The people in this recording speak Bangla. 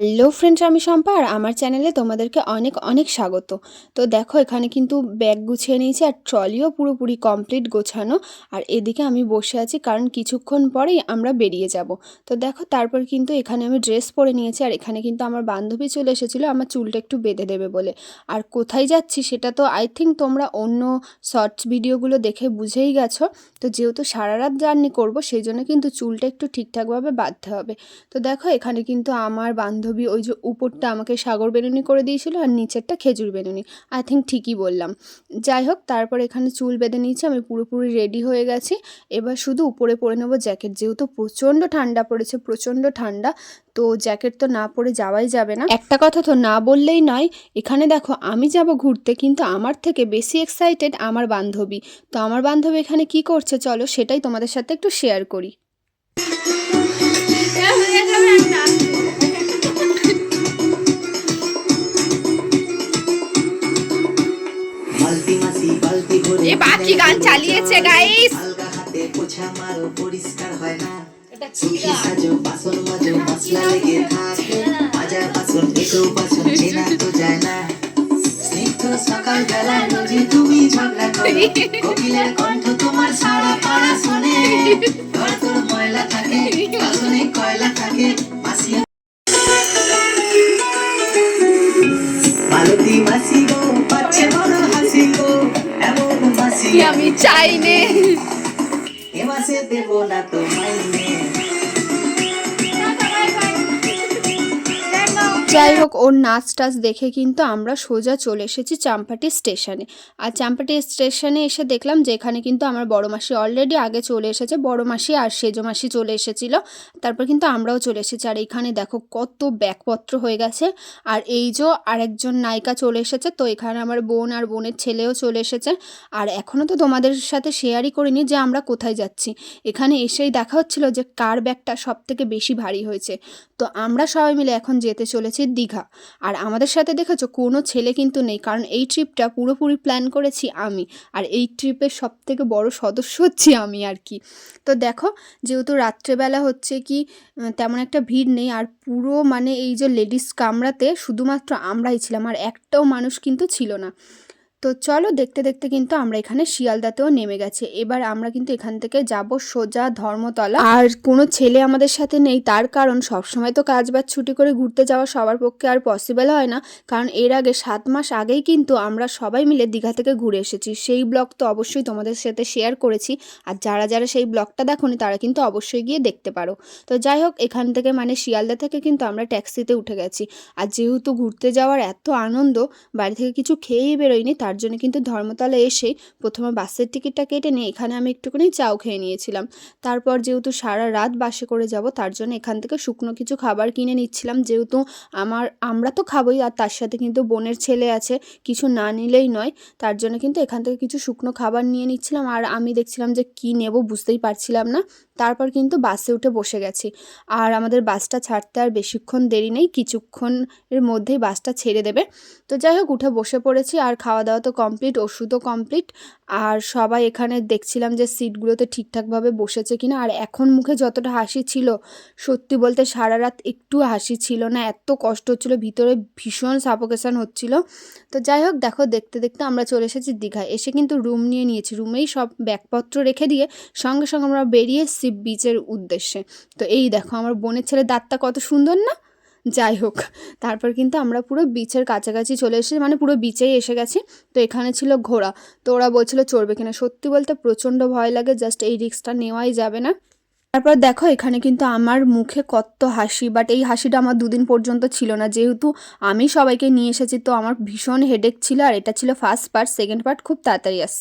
হ্যালো ফ্রেন্ডস আমি শম্পা আর আমার চ্যানেলে তোমাদেরকে অনেক অনেক স্বাগত। তো দেখো, এখানে কিন্তু ব্যাগ গুছিয়ে নিয়েছি আর ট্রলিও পুরোপুরি কমপ্লিট গোছানো। আর এদিকে আমি বসে আছি কারণ কিছুক্ষণ পরেই আমরা বেরিয়ে যাব। তো দেখো, তারপর কিন্তু এখানে আমি ড্রেস পরে নিয়েছি আর এখানে কিন্তু আমার বান্ধবী চলে এসেছিল, আমার চুলটা একটু বেঁধে দেবে বলে। আর কোথায় যাচ্ছি সেটা তো আই থিঙ্ক তোমরা অন্য শর্টস ভিডিওগুলো দেখে বুঝেই গেছো। তো যেহেতু সারা রাত জার্নি করব, সেই জন্য কিন্তু চুলটা একটু ঠিকঠাকভাবে বাঁধতে হবে। তো দেখো, এখানে কিন্তু আমার বান্ধবী ওই যে উপরটা আমাকে সাগর বেনুনি করে দিয়েছিল আর নিচেরটা খেজুর বেনুনি আই থিঙ্ক ঠিকই বললাম। যাই হোক, তারপর এখানে চুল বেঁধে নিয়েছি, আমি পুরোপুরি রেডি হয়ে গেছি। এবার শুধু উপরে পরে নেব জ্যাকেট যেহেতু প্রচণ্ড ঠান্ডা পড়েছে, প্রচণ্ড ঠান্ডা, তো জ্যাকেট তো না পরে যাওয়াই যাবে না। একটা কথা তো না বললেই নয়, এখানে দেখো আমি যাব ঘুরতে, কিন্তু আমার থেকে বেশি এক্সাইটেড আমার বান্ধবী। তো আমার বান্ধবী এখানে কি করছে, চলো সেটাই তোমাদের সাথে একটু শেয়ার করি। চেনা তো যায় না। স্নিগ্ধ সকাল বেলায় রোজই তুমি ঝগড়া করো। কোকিলের কণ্ঠ তোমার সারা পাড়া শোনে। ঘর তোর ময়লা থাকে কয়লা থাকে। আমি চাইনি। এবার মাসে দেবো না তো যাই হোক ওর নাচ টাচ দেখে কিন্তু আমরা সোজা চলে এসেছি চাম্পাটি স্টেশনে। আর চাম্পাটি স্টেশনে এসে দেখলাম যে এখানে কিন্তু আমার বড় মাসি অলরেডি আগে চলে এসেছে। বড় মাসি আর সেজো মাসি চলে এসেছিল। তারপর কিন্তু আমরাও চলে এসেছি। আর এখানে দেখো কত ব্যাগপত্র হয়ে গেছে। আর এই যে আরেকজন নায়িকা চলে এসেছে তো এখানে আমার বোন আর বোনের ছেলেও চলে এসেছে। আর এখনও তো তোমাদের সাথে শেয়ারই করিনি যে আমরা কোথায় যাচ্ছি। এখানে এসেই দেখা হচ্ছিল যে কার ব্যাগটা সব থেকে বেশি ভারী হয়েছে। তো আমরা সবাই মিলে এখন যেতে চলেছি দীঘা। আর আমাদের সাথে দেখেছ, কোনো ছেলে কিন্তু নেই। কারণ এই ট্রিপটা পুরোপুরি প্ল্যান করেছি আমি। আর এই ট্রিপের সব থেকে বড় সদস্য হচ্ছি আমি আর কি। তো দেখো, যেহেতু রাত্রেবেলা হচ্ছে কি তেমন একটা ভিড় নেই। আর পুরো মানে এই যে লেডিস কামরাতে শুধুমাত্র আমরাই ছিলাম। আর একটাও মানুষ কিন্তু ছিল না। তো চলো দেখতে দেখতে কিন্তু আমরা এখানে শিয়ালদাতেও নেমে গেছে। এবার আমরা কিন্তু এখান থেকে যাব সোজা ধর্মতলা। আর কোনো ছেলে আমাদের সাথে নেই, তার কারণ সবসময় তো কাজ বাজ ছুটি করে ঘুরতে যাওয়া সবার পক্ষে আর পসিবল হয় না। কারণ এর আগে সাত মাস আগেই কিন্তু আমরা সবাই মিলে দীঘা থেকে ঘুরে এসেছি। সেই ব্লগ তো অবশ্যই তোমাদের সাথে শেয়ার করেছি। আর যারা যারা সেই ব্লগটা দেখোনি, তারা কিন্তু অবশ্যই গিয়ে দেখতে পারো। তো যাই হোক, এখান থেকে মানে শিয়ালদা থেকে কিন্তু আমরা ট্যাক্সিতে উঠে গেছি। আর যেহেতু ঘুরতে যাওয়ার এত আনন্দ, বাড়ি থেকে কিছু খেয়েই বেরোয়নি তার জন্য কিন্তু ধর্মতলা এসে প্রথমে বাসের টিকিটটা কেটে নিয়ে এখানে আমি একটুখানি চাও খেয়ে নিয়েছিলাম। তারপর যেহেতু সারা রাত বাসে করে যাব, তার জন্য এখান থেকে শুকনো কিছু খাবার কিনে নিচ্ছিলাম। যেহেতু আমার, আমরা তো খাবোই আর তার সাথে কিন্তু বোনের ছেলে আছে, কিছু না নিলেই নয়। তার জন্য কিন্তু এখান থেকে কিছু শুকনো খাবার নিয়ে নিচ্ছিলাম আর আমি দেখছিলাম যে কি নেব বুঝতেই পারছিলাম না। তারপর কিন্তু বাসে উঠে বসে গেছি। আর আমাদের বাসটা ছাড়তে আর বেশিক্ষণ দেরি নেই, কিছুক্ষণের মধ্যেই বাসটা ছেড়ে দেবে। তো যাই হোক, উঠে বসে পড়েছি আর খাওয়া দাওয়া তো কমপ্লিট ওষুধও কমপ্লিট আর সবাই এখানে দেখছিলাম যে সিটগুলোতে ঠিকঠাকভাবে বসেছে কিনা। আর এখন মুখে যতটা হাসি ছিল, সত্যি বলতে সারা রাত একটু হাসি ছিল না, এত কষ্ট হচ্ছিল, ভিতরে ভীষণ সাফোকেশন হচ্ছিল। তো যাই হোক, দেখো, দেখতে দেখতে আমরা চলে এসেছি দীঘায়। এসে কিন্তু রুম নিয়ে নিয়েছি। রুমেই সব ব্যাগপত্র রেখে দিয়ে সঙ্গে সঙ্গে আমরা বেরিয়ে সিপ বিচের উদ্দেশ্যে। তো এই দেখো, আমার বোনের ছেলে দাঁতটা কত সুন্দর না? যাই হোক। তারপর কিন্তু আমরা পুরো বিচের কাছাকাছি চলে এসেছি মানে পুরো বিচেই এসে গেছি। তো এখানে ছিল ঘোড়া। তো ওরা বলছিল চড়বে কিনা। সত্যি বলতে প্রচণ্ড ভয় লাগে জাস্ট এই রিক্সটা নেওয়াই যাবে না। তারপর দেখো এখানে কিন্তু আমার মুখে কত হাসি বাট এই হাসিটা আমার দুদিন পর্যন্ত ছিল না। যেহেতু আমি সবাইকে নিয়ে এসেছি, তো আমার ভীষণ হেডেক ছিল, আর এটা ছিল ফার্স্ট পার্ট সেকেন্ড পার্ট খুব তাড়াতাড়ি আসছে।